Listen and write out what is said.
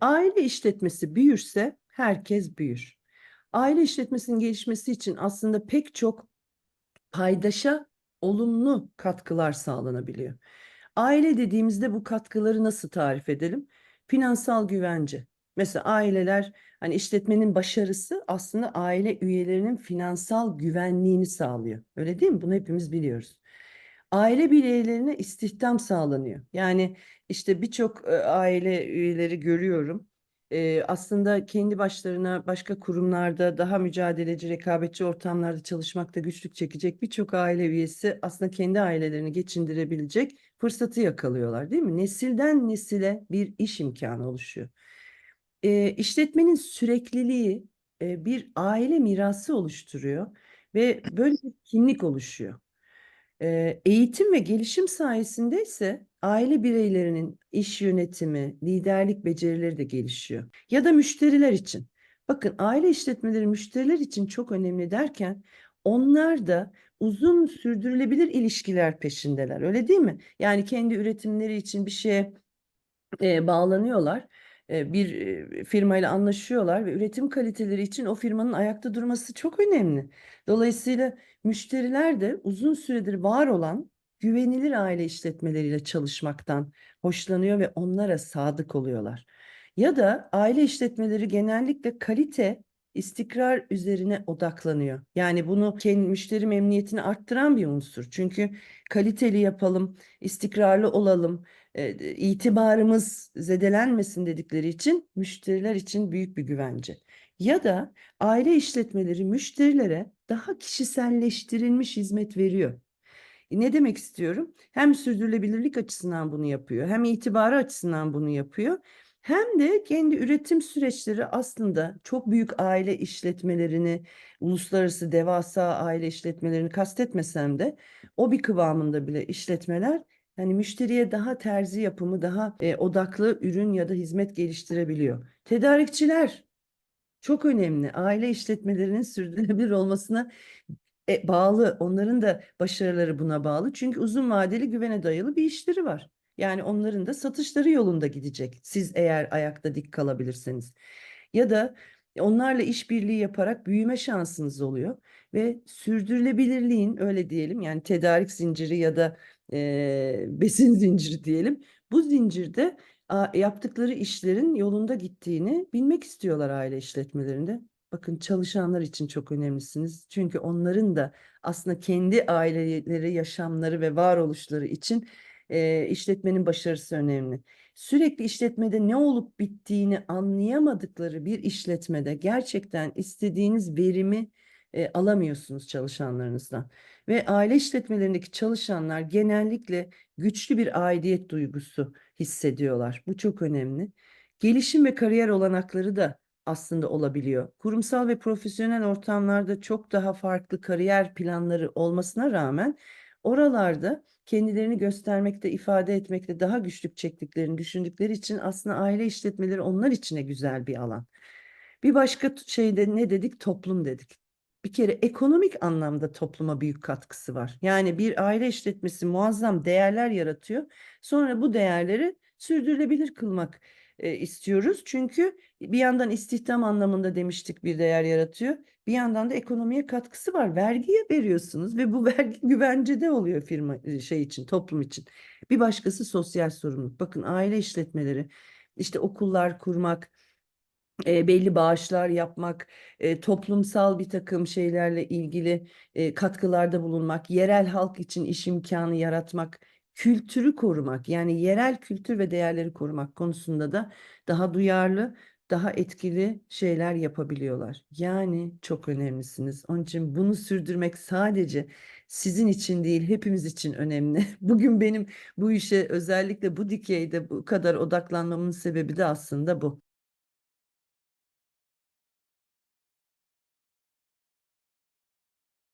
aile işletmesi büyürse herkes büyür. Aile işletmesinin gelişmesi için aslında pek çok paydaşa olumlu katkılar sağlanabiliyor. Aile dediğimizde bu katkıları nasıl tarif edelim? Finansal güvence. Mesela aileler hani işletmenin başarısı aslında aile üyelerinin finansal güvenliğini sağlıyor. Öyle değil mi? Bunu hepimiz biliyoruz. Aile bireylerine istihdam sağlanıyor. Yani işte birçok e, aile üyeleri görüyorum. E, aslında kendi başlarına başka kurumlarda daha mücadeleci, rekabetçi ortamlarda çalışmakta güçlük çekecek birçok aile üyesi aslında kendi ailelerini geçindirebilecek fırsatı yakalıyorlar, değil mi? Nesilden nesile bir iş imkanı oluşuyor. E, işletmenin sürekliliği e, bir aile mirası oluşturuyor ve böyle bir kimlik oluşuyor. Eğitim ve gelişim sayesinde ise aile bireylerinin iş yönetimi, liderlik becerileri de gelişiyor. Ya da müşteriler için. Bakın aile işletmeleri müşteriler için çok önemli derken onlar da uzun sürdürülebilir ilişkiler peşindeler. Öyle değil mi? Yani kendi üretimleri için bir şeye eee, bağlanıyorlar. Bir firmayla anlaşıyorlar ve üretim kaliteleri için o firmanın ayakta durması çok önemli. Dolayısıyla müşteriler de uzun süredir var olan güvenilir aile işletmeleriyle çalışmaktan hoşlanıyor ve onlara sadık oluyorlar. Ya da aile işletmeleri genellikle kalite, istikrar üzerine odaklanıyor. Yani bunu kendi müşteri memnuniyetini arttıran bir unsur. Çünkü kaliteli yapalım, istikrarlı olalım, e, itibarımız zedelenmesin dedikleri için müşteriler için büyük bir güvence. Ya da aile işletmeleri müşterilere daha kişiselleştirilmiş hizmet veriyor. Ne demek istiyorum? Hem sürdürülebilirlik açısından bunu yapıyor, hem itibarı açısından bunu yapıyor. Hem de kendi üretim süreçleri aslında çok büyük aile işletmelerini, uluslararası devasa aile işletmelerini kastetmesem de o bir kıvamında bile işletmeler yani müşteriye daha terzi yapımı, daha e, odaklı ürün ya da hizmet geliştirebiliyor. Tedarikçiler çok önemli. Aile işletmelerinin sürdürülebilir olmasına e, bağlı. Onların da başarıları buna bağlı. Çünkü uzun vadeli güvene dayalı bir işleri var. Yani onların da satışları yolunda gidecek. Siz eğer ayakta dik kalabilirseniz. Ya da onlarla işbirliği yaparak büyüme şansınız oluyor ve sürdürülebilirliğin öyle diyelim yani tedarik zinciri ya da e, besin zinciri diyelim. Bu zincirde a, yaptıkları işlerin yolunda gittiğini bilmek istiyorlar aile işletmelerinde. Bakın çalışanlar için çok önemlisiniz. Çünkü onların da aslında kendi aileleri, yaşamları ve varoluşları için e, işletmenin başarısı önemli. Sürekli işletmede ne olup bittiğini anlayamadıkları bir işletmede gerçekten istediğiniz verimi e, alamıyorsunuz çalışanlarınızdan. Ve aile işletmelerindeki çalışanlar genellikle güçlü bir aidiyet duygusu hissediyorlar. Bu çok önemli. Gelişim ve kariyer olanakları da aslında olabiliyor. Kurumsal ve profesyonel ortamlarda çok daha farklı kariyer planları olmasına rağmen oralarda kendilerini göstermekte, ifade etmekte daha güçlük çektiklerini düşündükleri için aslında aile işletmeleri onlar içine güzel bir alan. Bir başka şeyde ne dedik? Toplum dedik. Bir kere ekonomik anlamda topluma büyük katkısı var. Yani bir aile işletmesi muazzam değerler yaratıyor. Sonra bu değerleri sürdürülebilir kılmak e, istiyoruz. Çünkü bir yandan istihdam anlamında demiştik bir değer yaratıyor. Bir yandan da ekonomiye katkısı var. Vergiye veriyorsunuz ve bu vergi güvencede oluyor firma e, şey için, toplum için. Bir başkası sosyal sorumluluk. Bakın aile işletmeleri, işte okullar kurmak, e, belli bağışlar yapmak, e, toplumsal bir takım şeylerle ilgili e, katkılarda bulunmak, yerel halk için iş imkanı yaratmak, kültürü korumak, yani yerel kültür ve değerleri korumak konusunda da daha duyarlı, daha etkili şeyler yapabiliyorlar. Yani çok önemlisiniz. Onun için bunu sürdürmek sadece sizin için değil, hepimiz için önemli. Bugün benim bu işe özellikle bu dikeyde bu kadar odaklanmamın sebebi de aslında bu.